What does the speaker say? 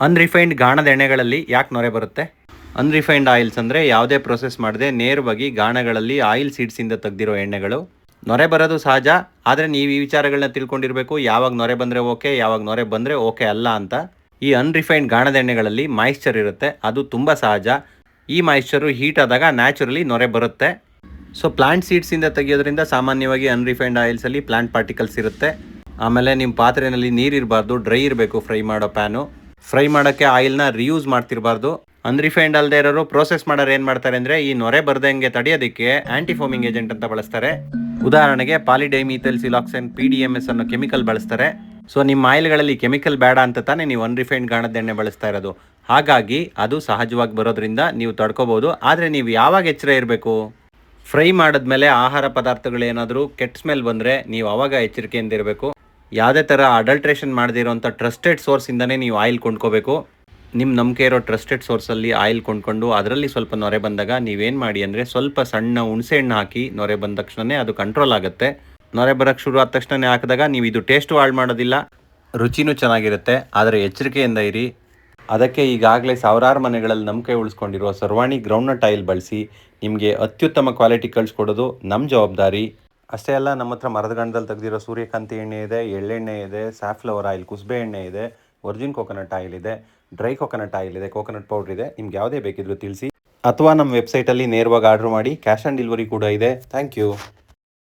Unrefined ಗಾಣದ ಎಣ್ಣೆಗಳಲ್ಲಿ ಯಾಕೆ ನೊರೆ ಬರುತ್ತೆ? ಅನ್ರಿಫೈನ್ಡ್ ಆಯಿಲ್ಸ್ ಅಂದರೆ ಯಾವುದೇ ಪ್ರೊಸೆಸ್ ಮಾಡದೆ ನೇರವಾಗಿ ಗಾಣಗಳಲ್ಲಿ ಆಯಿಲ್ ಸೀಡ್ಸಿಂದ ತೆಗೆದಿರೋ ಎಣ್ಣೆಗಳು. ನೊರೆ ಬರೋದು ಸಹಜ, ಆದರೆ ನೀವು ಈ ವಿಚಾರಗಳನ್ನ ತಿಳ್ಕೊಂಡಿರಬೇಕು, ಯಾವಾಗ ನೊರೆ ಬಂದರೆ ಓಕೆ, ಯಾವಾಗ ನೊರೆ ಬಂದರೆ ಓಕೆ ಅಲ್ಲ ಅಂತ. ಈ ಅನ್ರಿಫೈನ್ಡ್ ಗಾಣದ ಎಣ್ಣೆಗಳಲ್ಲಿ ಮಾಯಿಶ್ಚರ್ ಇರುತ್ತೆ, ಅದು ತುಂಬ ಸಹಜ. ಈ ಮಾಯಿಶ್ಚರು ಹೀಟ್ ಆದಾಗ ನ್ಯಾಚುರಲಿ ನೊರೆ ಬರುತ್ತೆ. ಸೊ ಪ್ಲಾಂಟ್ ಸೀಡ್ಸಿಂದ ತೆಗೆಯೋದ್ರಿಂದ ಸಾಮಾನ್ಯವಾಗಿ ಅನ್ರಿಫೈನ್ಡ್ ಆಯಿಲ್ಸಲ್ಲಿ ಪ್ಲಾಂಟ್ ಪಾರ್ಟಿಕಲ್ಸ್ ಇರುತ್ತೆ. ಆಮೇಲೆ ನಿಮ್ಮ ಪಾತ್ರೆಯಲ್ಲಿ ನೀರಿರಬಾರ್ದು ಡ್ರೈ ಇರಬೇಕು ಫ್ರೈ ಮಾಡೋ ಪ್ಯಾನು ಫ್ರೈ ಮಾಡೋಕ್ಕೆ ಆಯಿಲ್ನ ರಿಯೂಸ್ ಮಾಡ್ತಿರಬಾರ್ದು. ಅನ್ರಿಫೈಂಡ್ ಅಲ್ಲದೆ ಇರೋರು ಪ್ರೋಸೆಸ್ ಮಾಡೋರು ಏನು ಮಾಡ್ತಾರೆ ಅಂದರೆ ಈ ನೊರೆ ಬರ್ದಂಗೆ ತಡೆಯೋದಕ್ಕೆ ಆ್ಯಂಟಿಫೋಮಿಂಗ್ ಏಜೆಂಟ್ ಅಂತ ಬಳಸ್ತಾರೆ. ಉದಾಹರಣೆಗೆ polydimethyl siloxane P D M S ಅನ್ನೋ ಕೆಮಿಕಲ್ ಬಳಸ್ತಾರೆ. ಸೊ ನಿಮ್ಮ ಆಯಿಲ್ಗಳಲ್ಲಿ ಕೆಮಿಕಲ್ ಬೇಡ ಅಂತ ತಾನೇ ನೀವು ಅನ್ರಿಫೈನ್ಡ್ ಗಾಣದ ಎಣ್ಣೆ ಬಳಸ್ತಾ ಇರೋದು. ಹಾಗಾಗಿ ಅದು ಸಹಜವಾಗಿ ಬರೋದ್ರಿಂದ ನೀವು ತಡ್ಕೋಬೋದು. ಆದರೆ ನೀವು ಯಾವಾಗ ಎಚ್ಚರ ಇರಬೇಕು? ಫ್ರೈ ಮಾಡಿದ್ಮೇಲೆ ಆಹಾರ ಪದಾರ್ಥಗಳು ಏನಾದರೂ ಕೆಟ್ಟ ಸ್ಮೆಲ್ ಬಂದರೆ ನೀವು ಆವಾಗ ಎಚ್ಚರಿಕೆಯಿಂದ ಇರಬೇಕು. ಯಾವುದೇ ಥರ ಅಡಲ್ಟ್ರೇಷನ್ ಮಾಡದಿರೋಂಥ ಟ್ರಸ್ಟೆಡ್ ಸೋರ್ಸಿಂದನೇ ನೀವು ಆಯಿಲ್ ಕೊಂಡ್ಕೋಬೇಕು. ನಿಮ್ಮ ನಂಬಿಕೆ ಇರೋ ಟ್ರಸ್ಟೆಡ್ ಸೋರ್ಸಲ್ಲಿ ಆಯಿಲ್ ಕೊಂಡ್ಕೊಂಡು ಅದರಲ್ಲಿ ಸ್ವಲ್ಪ ನೊರೆ ಬಂದಾಗ ನೀವೇನು ಮಾಡಿ ಅಂದರೆ ಸ್ವಲ್ಪ ಸಣ್ಣ ಹುಣಸೆ ಹಣ್ಣು ಹಾಕಿ ನೊರೆ ಬಂದ ತಕ್ಷಣವೇ ಅದು ಕಂಟ್ರೋಲ್ ಆಗುತ್ತೆ. ನೊರೆ ಬರೋಕ್ಕೆ ಶುರು ಆದ ತಕ್ಷಣವೇ ಹಾಕಿದಾಗ ನೀವು ಇದು ಟೇಸ್ಟು ಹಾಳು ಮಾಡೋದಿಲ್ಲ. ರುಚಿನೂ ಚೆನ್ನಾಗಿರುತ್ತೆ. ಆದರೆ ಎಚ್ಚರಿಕೆಯಿಂದ ಇರಿ. ಅದಕ್ಕೆ ಈಗಾಗಲೇ ಸಾವಿರಾರು ಮನೆಗಳಲ್ಲಿ ನಂಬಿಕೆ ಉಳಿಸ್ಕೊಂಡಿರುವ ಸರ್ವಾಣಿ ಗ್ರೌಂಡ್ನಟ್ ಆಯಿಲ್ ಬಳಸಿ ನಿಮಗೆ ಅತ್ಯುತ್ತಮ ಕ್ವಾಲಿಟಿ ಕಳಿಸ್ಕೊಡೋದು ನಮ್ಮ ಜವಾಬ್ದಾರಿ. ಅಷ್ಟೇ ಅಲ್ಲ, ನಮ್ಮ ಹತ್ರ ಮರದ ಗಂಡದಲ್ಲಿ ತೆಗೆದಿರೋ ಸೂರ್ಯಕಾಂತಿ ಎಣ್ಣೆ ಇದೆ, ಎಳ್ಳೆಣ್ಣೆ ಇದೆ ಸ್ಯಾಫ್ಲವರ್ ಆಯಿಲ್ ಕುಸ್ಬೆ ಎಣ್ಣೆ ಇದೆ ಒರಿಜಿನ್ ಕೋಕೋನಟ್ ಆಯಿಲ್ ಇದೆ ಡ್ರೈ ಕೋಕೋನಟ್ ಆಯಿಲ್ ಇದೆ ಕೋಕೋನಟ್ ಪೌಡರ್ ಇದೆ. ನಿಮ್ಗೆ ಯಾವುದೇ ಬೇಕಿದ್ರು ತಿಳಿಸಿ. ಅಥವಾ ನಮ್ಮ ವೆಬ್ಸೈಟಲ್ಲಿ ನೇರವಾಗಿ ಆರ್ಡ್ರ್ ಮಾಡಿ ಕ್ಯಾಶ್ ಆನ್ ಡೆಲಿವರಿ ಕೂಡ ಇದೆ. Thank you